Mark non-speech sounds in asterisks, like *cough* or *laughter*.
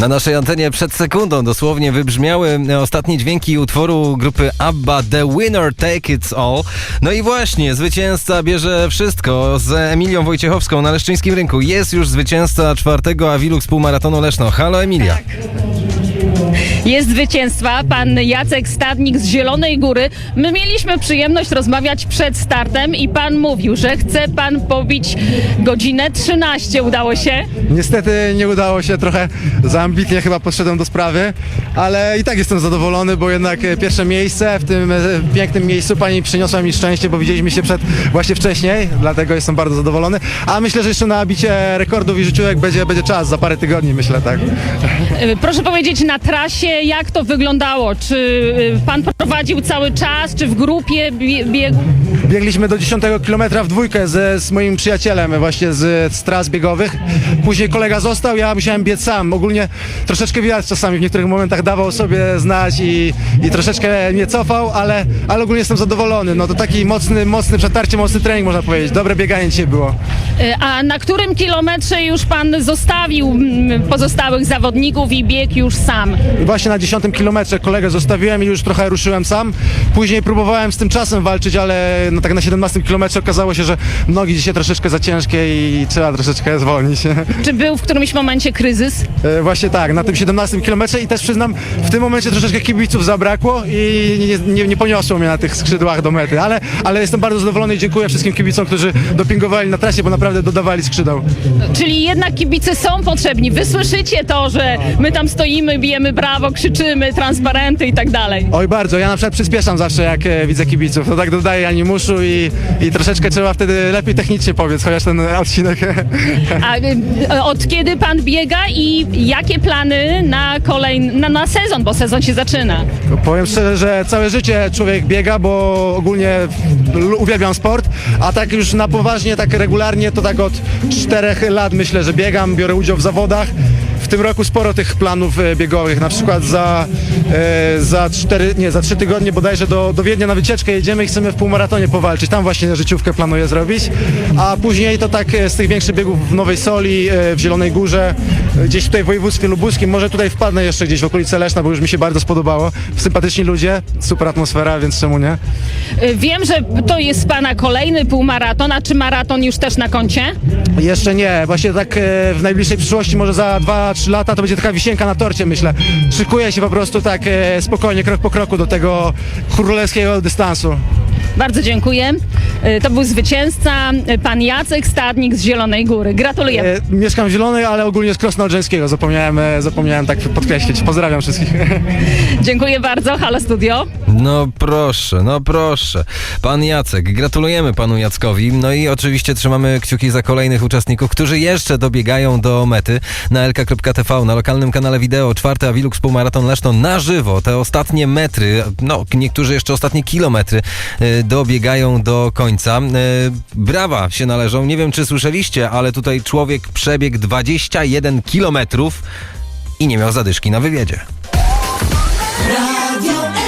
Na naszej antenie przed sekundą dosłownie wybrzmiały ostatnie dźwięki utworu grupy ABBA The Winner Take It All. No i właśnie, zwycięzca bierze wszystko z Emilią Wojciechowską na Leszczyńskim Rynku. Jest już zwycięzca czwartego Awilux Półmaratonu Leszno. Halo Emilia. Jest zwycięstwa, pan Jacek Stadnik z Zielonej Góry. My mieliśmy przyjemność rozmawiać przed startem i pan mówił, że chce pan pobić godzinę 13. Udało się? Niestety nie udało się, trochę za ambitnie chyba podszedłem do sprawy, ale i tak jestem zadowolony, bo jednak e, pierwsze miejsce w tym e, pięknym miejscu pani przyniosła mi szczęście, bo widzieliśmy się przed właśnie wcześniej, dlatego jestem bardzo zadowolony. A myślę, że jeszcze na bicie rekordów i życiówek będzie, będzie czas, za parę tygodni myślę, tak. Y, Proszę powiedzieć na trasie, jak to wyglądało? Czy y, pan prowadził cały czas, czy w grupie bie- biegł? Biegliśmy do 10 kilometra w dwójkę z, z moim przyjacielem właśnie z, z tras biegowych. Później kolega został, ja musiałem biec sam. Ogólnie troszeczkę widać czasami w niektórych momentach dawał sobie znać i, i troszeczkę mnie cofał, ale, ale ogólnie jestem zadowolony. No to taki mocny, mocny przetarcie, mocny trening można powiedzieć. Dobre bieganie dzisiaj było. Y, A na którym kilometrze już pan zostawił mm, pozostałych zawodników i biegł już sam? I właśnie na 10 kilometrze kolegę zostawiłem i już trochę ruszyłem sam. Później próbowałem z tym czasem walczyć, ale no tak na 17 kilometrze okazało się, że nogi dzisiaj troszeczkę za ciężkie i trzeba troszeczkę zwolnić. *laughs* Czy był w którymś momencie kryzys? E, Właśnie tak, na tym 17 kilometrze i też przyznam, w tym momencie troszeczkę kibiców zabrakło i nie, nie, nie poniosło mnie na tych skrzydłach do mety, ale, ale jestem bardzo zadowolony i dziękuję wszystkim kibicom, którzy dopingowali na trasie, bo naprawdę dodawali skrzydeł. Czyli jednak kibice są potrzebni. Wy słyszycie to, że my tam stoimy, bijemy brawo, krzyczymy, transparenty i tak dalej. Oj bardzo, ja na przykład przyspieszam zawsze jak e, widzę kibiców, to tak dodaję animuszu i, i troszeczkę trzeba wtedy lepiej technicznie powiedz, chociaż ten odcinek *laughs* A y, od kiedy pan biega i jakie plany na kolejny, na, na sezon, bo sezon się zaczyna? Powiem szczerze, że całe życie człowiek biega, bo ogólnie l- uwielbiam sport, a tak już na poważnie, tak regularnie to tak od czterech lat myślę, że biegam, biorę udział w zawodach. W tym roku sporo tych planów e, biegowych, na przykład za, e, za cztery, nie, za trzy tygodnie bodajże do, do Wiednia na wycieczkę jedziemy i chcemy w półmaratonie powalczyć. Tam właśnie życiówkę planuję zrobić, a później to tak e, z tych większych biegów w Nowej Soli, w Zielonej Górze, gdzieś tutaj w województwie lubuskim, może tutaj wpadnę jeszcze gdzieś w okolice Leszna, bo już mi się bardzo spodobało. Sympatyczni ludzie, super atmosfera, więc czemu nie? Y, Wiem, że to jest pana kolejny półmaraton, a czy maraton już też na koncie? Jeszcze nie, właśnie tak e, w najbliższej przyszłości, może za 2-3 lata to będzie taka wisienka na torcie, myślę. Szykuję się po prostu tak e, spokojnie, krok po kroku do tego królewskiego dystansu. Bardzo dziękuję. Y, To był zwycięzca, y, pan Jacek Stadnik z Zielonej Góry. Gratuluję. E, mieszkam w Zielonej, ale ogólnie z Krosna Odrzańskiego, zapomniałem, e, zapomniałem tak podkreślić. Pozdrawiam wszystkich. *laughs* Dziękuję bardzo. Halo Studio. No proszę, no proszę. Pan Jacek, gratulujemy panu Jackowi. No i oczywiście trzymamy kciuki za kolejnych uczestników, którzy jeszcze dobiegają do mety na lk.tv, na lokalnym kanale wideo. Czwarty Awilux Półmaraton Leszno na żywo. Te ostatnie metry, no niektórzy jeszcze ostatnie kilometry y, dobiegają do końca. Y, brawa się należą. Nie wiem, czy słyszeliście, ale tutaj człowiek przebiegł 21 kilometrów i nie miał zadyszki na wywiedzie. Radio